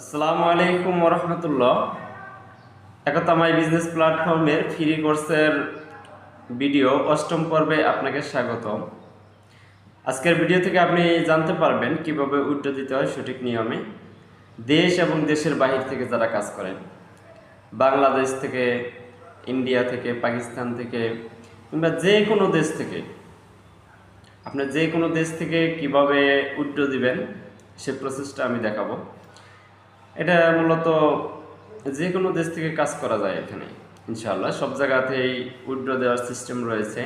আসসালামু আলাইকুম রহমতুল্লাহ একতামাই বিজনেস প্ল্যাটফর্মের ফ্রি কোর্সের ভিডিও অষ্টম পর্বে আপনাকে স্বাগতম। আজকের ভিডিও থেকে আপনি জানতে পারবেন কীভাবে উদ্যোগ দিতে হয় সঠিক নিয়মে দেশ এবং দেশের বাহির থেকে যারা কাজ করেন। বাংলাদেশ থেকে, ইন্ডিয়া থেকে, পাকিস্তান থেকে কিংবা যে কোনো দেশ থেকে। আপনি যে কোনো দেশ থেকে কীভাবে উদ্যোগ দিবেন সে প্রসেসটা আমি দেখাবো। এটা মূলত যে কোনো দেশ থেকে কাজ করা যায় এখানে, ইনশাআল্লাহ। সব জায়গাতেই উইড্রো দেওয়ার সিস্টেম রয়েছে।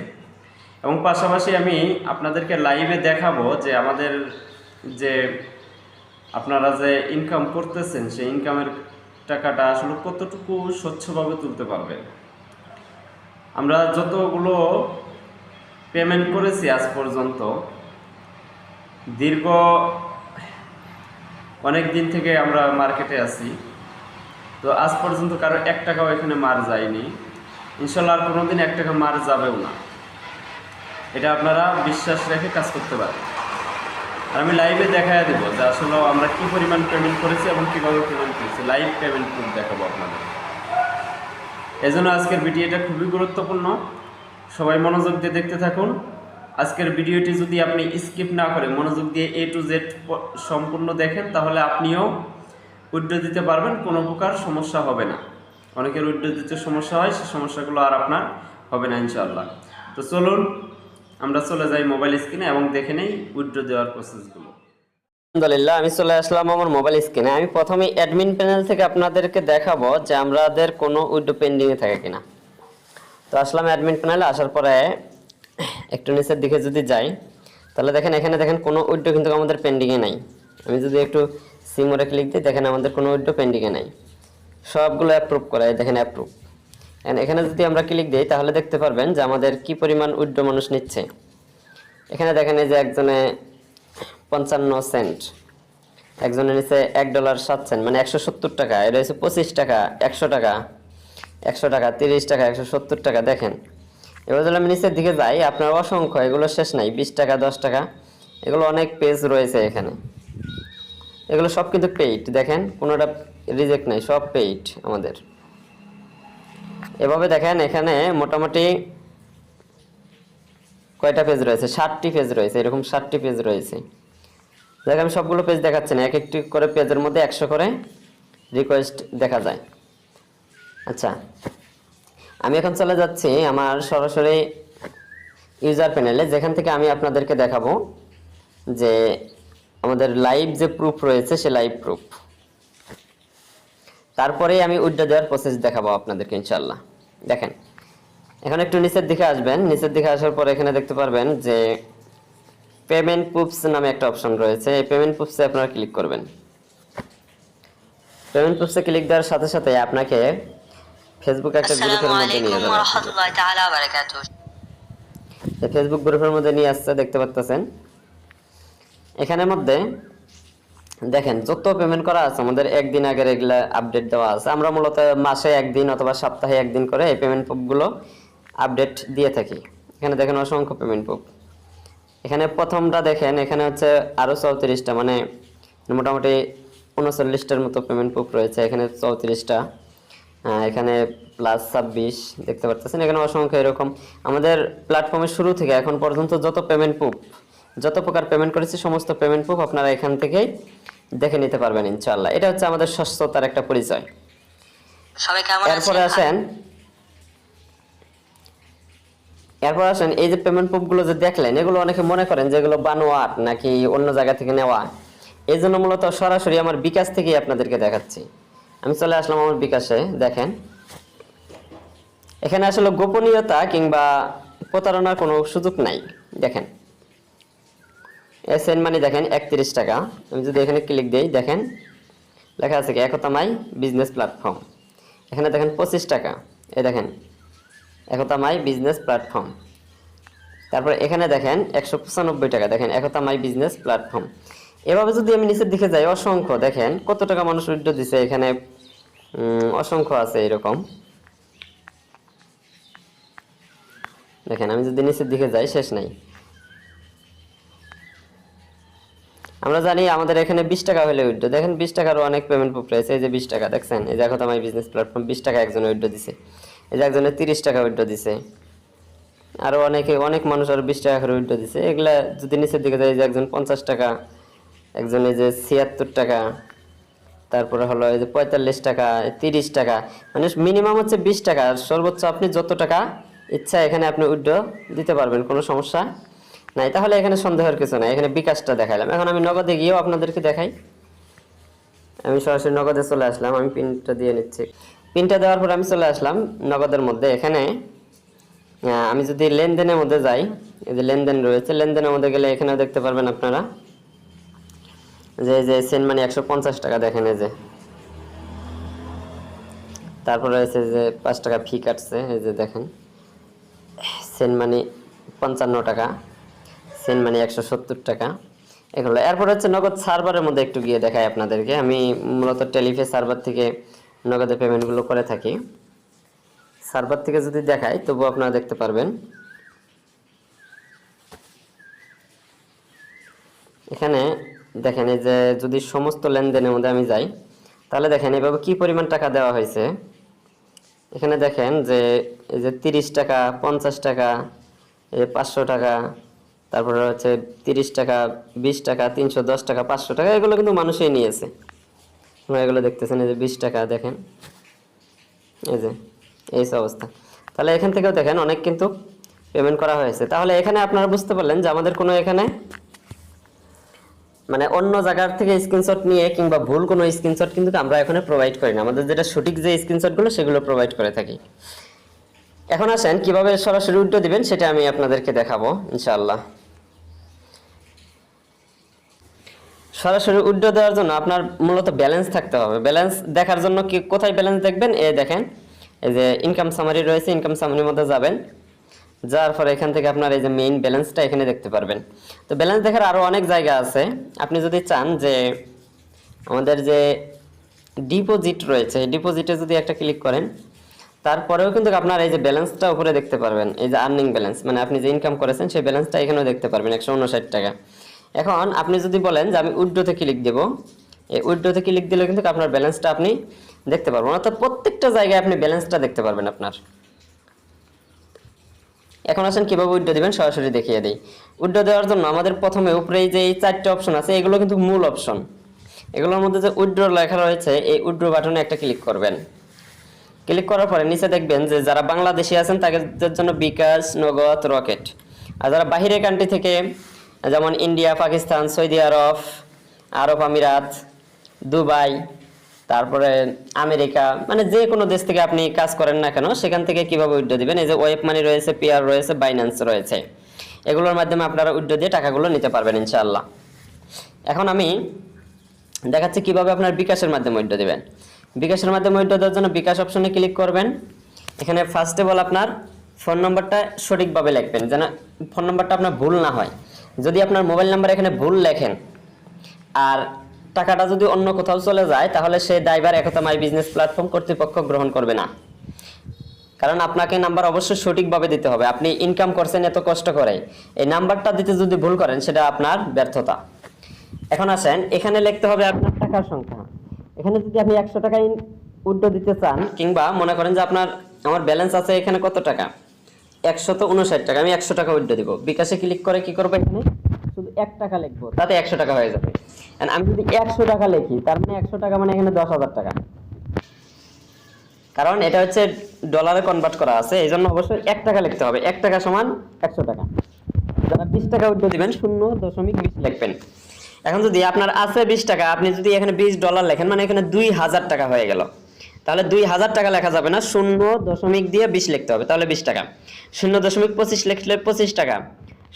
এবং পাশাপাশি আমি আপনাদেরকে লাইভে দেখাবো যে আমাদের যে আপনারা যে ইনকাম করতেছেন, সেই ইনকামের টাকাটা আসলে কতটুকু স্বচ্ছভাবে তুলতে পারবেন। আমরা যতগুলো পেমেন্ট করেছি আজ পর্যন্ত, দীর্ঘ অনেক দিন থেকে আমরা মার্কেটে আছি। তো আজ পর্যন্ত কারও এক টাকাও এখানে মার যায়নি। ইনশাল্লাহ আর কোনো দিন এক টাকা মার যাবেও না। এটা আপনারা বিশ্বাস রেখে কাজ করতে পারেন। আর আমি লাইভে দেখাই দেবো যে আসলে আমরা কী পরিমাণ পেমেন্ট করেছি এবং কীভাবে পেমেন্ট করেছি। লাইভ পেমেন্ট প্রুফ দেখাবো আপনাদের। এই জন্য আজকের ভিডিওটা খুবই গুরুত্বপূর্ণ। সবাই মনোযোগ দিয়ে দেখতে থাকুন। আজকের ভিডিওটি যদি আপনি স্কিপ না করে মনোযোগ দিয়ে এ টু জেড সম্পূর্ণ দেখেন, তাহলে আপনিও উইড্রো দিতে পারবেন, কোনো প্রকার সমস্যা হবে না। অনেকের উইড্রো দিতে সমস্যা হয়, সে সমস্যাগুলো আর আপনার হবে না ইনশাআল্লাহ। তো চলুন, আমরা চলে যাই মোবাইল স্ক্রিনে এবং দেখে নেই উইড্রো দেওয়ার প্রসেসগুলো আলহামদুলিল্লাহ, আমি চলে আসলাম আমার মোবাইল স্ক্রিনে আমি প্রথমে অ্যাডমিন প্যানেল থেকে আপনাদেরকে দেখাবো যে আমাদের কোনো উইডো পেন্ডিংয়ে থাকে কিনা। তো আসলাম অ্যাডমিন প্যানেলে আসার পরে একটু নিচের দিকে যদি যাই, তাহলে দেখেন এখানে দেখেন কোনো উইডো কিন্তু আমাদের পেন্ডিংয়ে নাই। আমি যদি একটু সিমোরে ক্লিক দিই, দেখেন আমাদের কোনো উইডো পেন্ডিংয়ে নাই। সবগুলো অ্যাপ্রুভ করা দেখেন অ্যাপ্রুভ এখানে যদি আমরা ক্লিক দিই, তাহলে দেখতে পারবেন যে আমাদের কি পরিমাণ উইডো মানুষ নিচ্ছে। এখানে দেখেন এই যে একজনে পঞ্চান্ন সেন্ট একজনের নিচে এক ডলার সাত সেন্ট মানে একশো সত্তর টাকা এটা হচ্ছে পঁচিশ টাকা, একশো টাকা একশো টাকা, তিরিশ টাকা, একশো সত্তর টাকা, দেখেন। এবার আমি নিচের দিকে যাই, আপনার অসংখ্য, এগুলো শেষ নাই, বিশ টাকা, দশ টাকা, এগুলো অনেক পেজ রয়েছে এখানে। এগুলো সব কিন্তু পেইড দেখেন, কোনোটা রিজেক্ট নাই, সব পেইড আমাদের। এভাবে দেখেন, এখানে মোটামুটি কয়টা পেজ রয়েছে? ষাটটি পেজ রয়েছে, এরকম ষাটটি পেজ রয়েছে। দেখ আমি সবগুলো পেজ দেখাচ্ছি না এক একটি করে পেজের মধ্যে একশো করে রিকোয়েস্ট দেখা যায়। আচ্ছা আমি এখন চলে যাচ্ছি আমার সরাসরি ইউজার প্যানেলে যেখান থেকে আমি আপনাদেরকে দেখাবো যে আমাদের লাইভ যে প্রুফ রয়েছে, সে লাইভ প্রুফ তারপরেই আমি উইড্রো দেওয়ার প্রসেস দেখাবো আপনাদেরকে ইনশাল্লাহ দেখেন, এখন একটু নিচের দিকে আসবেন। নিচের দিকে আসার পর এখানে দেখতে পারবেন যে পেমেন্ট প্রুফস নামে একটা অপশন রয়েছে। এই পেমেন্ট প্রুফসে আপনারা ক্লিক করবেন। পেমেন্ট প্রুফসে ক্লিক দেওয়ার সাথে সাথে আপনাকে ফেসবুক একটা গ্রুপের মধ্যে নিয়ে আলাইকুম যাবে। ফেসবুক গ্রুপের মধ্যে নিয়ে আসছে দেখতে পাচ্ছেন এখানের মধ্যে দেখেন যত পেমেন্ট করা আছে আমাদের একদিন আগের এগুলা আপডেট দেওয়া আছে। আমরা মূলত মাসে একদিন অথবা সপ্তাহে একদিন করে এই পেমেন্ট প্রুফগুলো আপডেট দিয়ে থাকি। এখানে দেখেন অসংখ্য পেমেন্ট প্রুফ এখানে প্রথমটা দেখেন এখানে হচ্ছে আরও চৌত্রিশটা মানে মোটামুটি উনচল্লিশটার মতো পেমেন্ট প্রুফ রয়েছে। এখানে চৌত্রিশটা এখানে প্লাস ছাব্বিশ দেখতে পাচ্ছেন এখানে অসংখ্য এরকম। আমাদের প্ল্যাটফর্মের শুরু থেকে এখন পর্যন্ত যত পেমেন্ট প্রুফ যত প্রকার পেমেন্ট করেছি সমস্ত পেমেন্ট প্রুফ আপনারা এখান থেকেই দেখে নিতে পারবেন ইনশাল্লাহ এটা হচ্ছে আমাদের স্বচ্ছতার একটা পরিচয়। এরপরে আসেন। এরপর আসেন এই যে পেমেন্ট প্রুফগুলো যে দেখলেন এগুলো অনেকে মনে করেন যে এগুলো বানোয়াট নাকি অন্য জায়গা থেকে নেওয়া। এই জন্য মূলত সরাসরি আমার বিকাশ থেকেই আপনাদেরকে দেখাচ্ছি। আমি চলে আসলাম আমার বিকাশে, দেখেন। এখানে আসলে গোপনীয়তা কিংবা প্রতারণার কোনো সুযোগ নাই, দেখেন। এস এন মানি দেখেন একত্রিশ টাকা। আমি যদি এখানে ক্লিক দিই, দেখেন, লেখা আছে কি, একতামাই বিজনেস প্ল্যাটফর্ম এখানে দেখেন পঁচিশ টাকা। এই দেখেন, একতামাই বিজনেস প্ল্যাটফর্ম তারপর এখানে দেখেন একশো পঁচানব্বই টাকা, দেখেন একতামাই বিজনেস প্ল্যাটফর্ম এভাবে যদি আমি নিচের দিকে যাই, অসংখ্য, দেখেন কত টাকা মানুষ উইড্রো দিছে এখানে অসংখ্য আছে এরকম। দেখেন, আমি যদি নিচের দিকে যাই, শেষ নাই। আমরা জানি আমাদের এখানে বিশ টাকা হলে উইড্রো। দেখেন, বিশ টাকারও অনেক পেমেন্ট প্রুফ রয়েছে। এই যে বিশ টাকা, দেখছেন? এই যে এখন আমার বিজনেস প্ল্যাটফর্ম বিশ টাকা একজনে উইড্রো দিছে। এই যে একজনে তিরিশ টাকা উইড্রো দিছে। আরও অনেকে, অনেক মানুষ আরও বিশ টাকা করে উইড্রো দিছে। এগুলা যদি নিচের দিকে যায় যে একজন পঞ্চাশ টাকা, একজন এই যে ছিয়াত্তর টাকা তারপরে হলো এই যে পঁয়তাল্লিশ টাকা তিরিশ টাকা মানে মিনিমাম হচ্ছে বিশ টাকা। আর সর্বোচ্চ আপনি যত টাকা ইচ্ছা এখানে আপনি উইড্রো দিতে পারবেন, কোনো সমস্যা নাই। তাহলে এখানে সন্দেহের কিছু নাই, এখানে বিকাশটা দেখাইলাম। এখন আমি নগদে গিয়েও আপনাদেরকে দেখাই। আমি সরাসরি নগদে চলে আসলাম, আমি পিনটা দিয়ে নিচ্ছি। পিনটা দেওয়ার পর আমি চলে আসলাম নগদের মধ্যে। এখানে আমি যদি লেনদেনের মধ্যে যাই, এই যে লেনদেন রয়েছে, লেনদেনের মধ্যে গেলে এখানেও দেখতে পারবেন আপনারা। যে যে সেন্ট মানি একশো পঞ্চাশ টাকা দেখেন এই যে। তারপরে রয়েছে যে পাঁচ টাকা ফি কাটছে, এই যে দেখেন। সেন্ট মানি পঞ্চান্ন টাকা সেন্ট মানি একশো সত্তর টাকা। এগুলো এরপর হচ্ছে নগদ সার্ভারের মধ্যে একটু গিয়ে দেখাই আপনাদেরকে। আমি মূলত টেলিফে সার্ভার থেকে নগদে পেমেন্টগুলো করে থাকি। সার্ভার থেকে যদি দেখাই, তবু আপনারা দেখতে পারবেন। এখানে দেখেন এই যে যদি সমস্ত লেনদেনের মধ্যে আমি যাই, তাহলে দেখেন এভাবে কি পরিমাণ টাকা দেওয়া হয়েছে? এখানে দেখেন যে এই যে তিরিশ টাকা, পঞ্চাশ টাকা, এই পাঁচশো টাকা, তারপরে হচ্ছে তিরিশ টাকা, বিশ টাকা, তিনশো, দশ টাকা, পাঁচশো টাকা, এগুলো কিন্তু মানুষই নিয়েছে। আপনারা এগুলো দেখতেছেন, এই যে বিশ টাকা দেখেন। এই যে, এই অবস্থা। তাহলে এখান থেকেও দেখেন অনেক কিন্তু পেমেন্ট করা হয়েছে। তাহলে এখানে আপনারা বুঝতে পারলেন যে আমাদের কোনো এখানে মানে অন্য জায়গার থেকে স্ক্রিনশট নিয়ে কিংবা ভুল কোনো স্ক্রিনশট কিন্তু আমরা এখানে প্রোভাইড করি না। আমাদের যেটা সঠিক যে স্ক্রিনশটগুলো সেগুলো প্রোভাইড করে থাকি। এখন আসেন, কীভাবে সরাসরি উল্টো দিবেন সেটা আমি আপনাদেরকে দেখাবো, ইনশাআল্লাহ। সরাসরি উইড্রো দেওয়ার জন্য আপনার মূলত ব্যালেন্স থাকতে হবে। ব্যালেন্স দেখার জন্য কি, কোথায় ব্যালেন্স দেখবেন? এ দেখেন, এই যে ইনকাম সামারি রয়েছে ইনকাম সামারির মধ্যে যাবেন। যাওয়ার পরে এখান থেকে আপনার এই যে মেইন ব্যালেন্সটা এখানে দেখতে পারবেন। তো ব্যালেন্স দেখার আরও অনেক জায়গা আছে। আপনি যদি চান যে আমাদের যে ডিপোজিট রয়েছে ডিপোজিটে যদি একটা ক্লিক করেন, তারপরেও কিন্তু আপনার এই যে ব্যালেন্সটা উপরে দেখতে পারবেন। এই যে আর্নিং ব্যালেন্স মানে আপনি যে ইনকাম করেছেন, সেই ব্যালেন্সটা এখানেও দেখতে পারবেন, একশো উনষাট টাকা। এখন আপনি যদি বলেন যে আমি উইড্রোতে ক্লিক দেবো, এই উইড্রোতে ক্লিক দিলে কিন্তু আপনার ব্যালেন্সটা আপনি দেখতে পারবেন। অর্থাৎ প্রত্যেকটা জায়গায় আপনি ব্যালেন্সটা দেখতে পারবেন আপনার। এখন আসেন কীভাবে উইড্রো দিবেন সরাসরি দেখিয়ে দিই। উইড্রো দেওয়ার জন্য আমাদের প্রথমে উপরে যে এই চারটে অপশন আছে, এগুলো কিন্তু মূল অপশন এগুলোর মধ্যে যে উইড্রো লেখা রয়েছে, এই উইড্রো বাটনে একটা ক্লিক করবেন। ক্লিক করার পরে নিচে দেখবেন যে যারা বাংলাদেশি আছেন, তাদের জন্য বিকাশ, নগদ, রকেট। আর যারা বাহিরের কান্ট্রি থেকে, যেমন ইন্ডিয়া, পাকিস্তান, সৌদি আরব আরব আমিরাত, দুবাই তারপরে আমেরিকা মানে যে কোনো দেশ থেকে আপনি কাজ করেন না কেন, সেখান থেকে কীভাবে উইড্রো দিবেন? এই যে ওয়েব মানি রয়েছে, পিআর রয়েছে, বাইন্যান্স রয়েছে। এগুলোর মাধ্যমে আপনারা উইড্রো দিয়ে টাকাগুলো নিতে পারবেন, ইনশাআল্লাহ। এখন আমি দেখাচ্ছি কীভাবে আপনার বিকাশের মাধ্যমে উইড্রো দিবেন। বিকাশের মাধ্যমে উইড্রো দেওয়ার জন্য বিকাশ অপশনে ক্লিক করবেন। এখানে ফার্স্ট অফ অল আপনার ফোন নম্বরটা সঠিকভাবে লিখবেন, যেন ফোন নম্বরটা আপনার ভুল না হয়। যদি আপনার মোবাইল নাম্বার এখানে ভুল লেখেন, আর টাকাটা যদি অন্য কোথাও চলে যায়, তাহলে সেই driver Ekta my business platform কর্তৃপক্ষ গ্রহণ করবে না। কারণ আপনাকে নাম্বার অবশ্যই সঠিকভাবে দিতে হবে। আপনি ইনকাম করছেন এত কষ্ট করে। এই নাম্বারটা দিতে যদি ভুল করেন, সেটা আপনার ব্যর্থতা। এখন আসেন, এখানে লিখতে হবে আপনার টাকার সংখ্যা। এখানে যদি আপনি একশো টাকা উড্ডো দিতে চান, কিংবা মনে করেন যে আপনার, আমার ব্যালেন্স আছে এখানে কত টাকা? একশত উনষাট টাকা, আমি একশো টাকা উড্ডো দিব। বিকাশে ক্লিক করে কি করব এখানে? এক টাকা লিখব। তাতে একশো টাকা হয়ে যাবে। আমি যদি একশো টাকা লিখি, তার মানে একশো টাকা মানে এখানে দশ হাজার টাকা। কারণ এটা হচ্ছে ডলারে কনভার্ট করা আছে এই জন্য অবশ্যই এক টাকা লিখতে হবে। এক টাকা সমান একশো টাকা। যারা বিশ টাকা উঠে দিবেন, শূন্য দশমিক বিশ লিখবেন। এখন যদি আপনার আছে বিশ টাকা, আপনি যদি এখানে বিশ ডলার লেখেন মানে এখানে দুই হাজার টাকা হয়ে গেল। তাহলে দুই হাজার টাকা লেখা যাবে না, শূন্য দশমিক দিয়ে বিশ লিখতে হবে, তাহলে বিশ টাকা। শূন্য দশমিক পঁচিশ লিখলে পঁচিশ টাকা।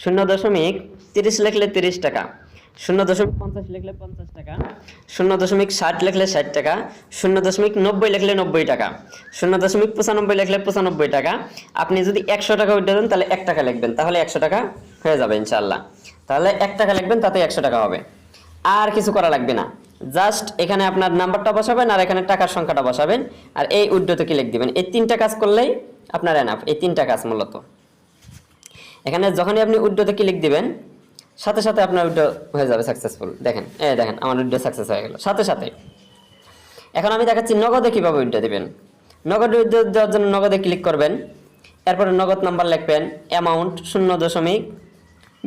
শূন্য দশমিক তিরিশ লিখলে তিরিশ টাকা, শূন্য দশমিক পঞ্চাশ লিখলে পঞ্চাশ টাকা, শূন্য দশমিক ষাট লিখলে ষাট টাকা, শূন্য দশমিক নব্বই লিখলে নব্বই টাকা, শূন্য দশমিক পঁচানব্বই লিখলে পঁচানব্বই টাকা। আপনি যদি একশো টাকা উঠে দেন, তাহলে এক টাকা লিখবেন, তাহলে একশো টাকা হয়ে যাবে ইনশাল্লাহ তাহলে এক টাকা লিখবেন, তাতে একশো টাকা হবে। আর কিছু করা লাগবে না। জাস্ট এখানে আপনার নাম্বারটা বসাবেন আর এখানে টাকার সংখ্যাটা বসাবেন। আর এই উড্ডোতে ক্লিক দিবেন। এই তিনটা কাজ করলেই আপনার এনাফ এই তিনটা কাজ মূলত। এখানে যখনই আপনি উড্ডোতে ক্লিক দিবেন, সাথে সাথে আপনার উইড্রো হয়ে যাবে সাকসেসফুল দেখেন এ দেখেন, আমার উইড্রো সাকসেস হয়ে গেল। সাথে সাথে। এখন আমি দেখাচ্ছি নগদে কীভাবে উইড্রো দেবেন। নগদ উইড্রো দেওয়ার জন্য নগদে ক্লিক করবেন। এরপরে নগদ নাম্বার লিখবেন অ্যামাউন্ট শূন্য দশমিক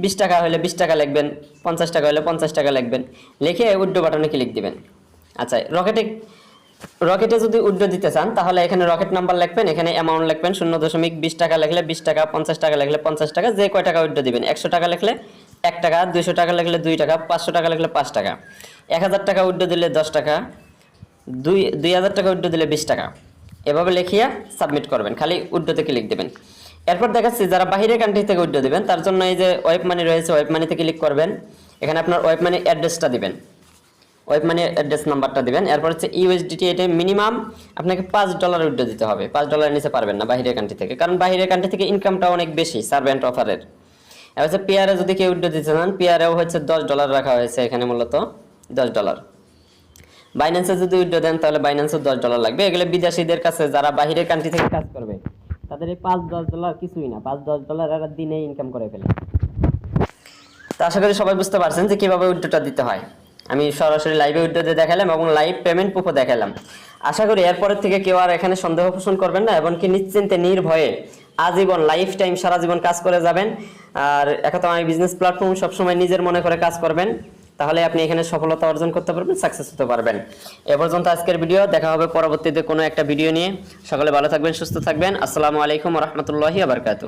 বিশ টাকা হলে বিশ টাকা লিখবেন, পঞ্চাশ টাকা হলে পঞ্চাশ টাকা লিখবেন। লিখে উইড্রো বাটনে ক্লিক দিবেন। আচ্ছা রকেটে রকেটে যদি উইড্রো দিতে চান, তাহলে এখানে রকেট নাম্বার লিখবেন, এখানে অ্যামাউন্ট লিখবেন, শূন্য দশমিক বিশ টাকা লিখলে বিশ টাকা, পঞ্চাশ টাকা লিখলে পঞ্চাশ টাকা, যে কয় টাকা উইড্রো দিবেন, একশো টাকা লিখলে এক টাকা, দুইশো টাকা লিখলে দুই টাকা, পাঁচশো টাকা লিখলে পাঁচ টাকা, এক হাজার টাকা উইড্রো দিলে দশ টাকা, দুই দুই হাজার টাকা উইড্রো দিলে বিশ টাকা, এভাবে লিখিয়া সাবমিট করবেন, খালি উইড্রোতে ক্লিক দেবেন। এরপর দেখাচ্ছি যারা বাহিরের কান্ট্রি থেকে উইড্রো দেবেন, তার জন্য এই যে ওয়েব মানি রয়েছে ওয়েব মানিতে ক্লিক করবেন, এখানে আপনার ওয়েব মানি অ্যাড্রেসটা দিবেন। ওয়েব মানি অ্যাড্রেস নাম্বারটা দিবেন। এরপর হচ্ছে ইউএসডিটি এটা মিনিমাম আপনাকে পাঁচ ডলার উইড্রো দিতে হবে। পাঁচ ডলারের নিচে পারবেন না বাহিরের কান্ট্রি থেকে। কারণ বাহিরের কান্ট্রি থেকে ইনকামটা অনেক বেশি সার্ভেন্ট অফারের এবার হচ্ছে পিয়ারে যদি কেউ উইড্রো দিতে চান পিয়ারেও হচ্ছে দশ ডলার রাখা হয়েছে এখানে মূলত, দশ ডলার বাইন্যান্সে যদি উইড্রো দেন, তাহলে বাইন্যান্সও দশ ডলার লাগবে। এগুলো বিদেশিদের কাছে, যারা বাহিরের কান্ট্রি থেকে কাজ করবে, তাদের এই পাঁচ দশ ডলার কিছুই না। পাঁচ দশ ডলার এরা দিনে ইনকাম করে ফেলে। তো আশা করি সবাই বুঝতে পারছেন যে কীভাবে উইড্রোটা দিতে হয়। আমি সরাসরি লাইভে দিয়ে দেখালাম এবং লাইভ পেমেন্ট প্রুফও দেখালাম। আশা করি এরপরের থেকে কেউ আর এখানে সন্দেহ পোষণ করবেন না এমনকি নিশ্চিন্তে নির্ভয়ে আজীবন লাইফ টাইম সারা জীবন কাজ করে যাবেন। আর এখন আমি বিজনেস প্ল্যাটফর্ম সবসময় নিজের মনে করে কাজ করবেন। তাহলে আপনি এখানে সফলতা অর্জন করতে পারবেন সাকসেস হতে পারবেন। এ পর্যন্ত আজকের ভিডিও দেখা হবে পরবর্তীতে কোনো একটা ভিডিও নিয়ে। সকলে ভালো থাকবেন, সুস্থ থাকবেন। আসসালামু আলাইকুম রহমতুল্লাহি আবরকাতু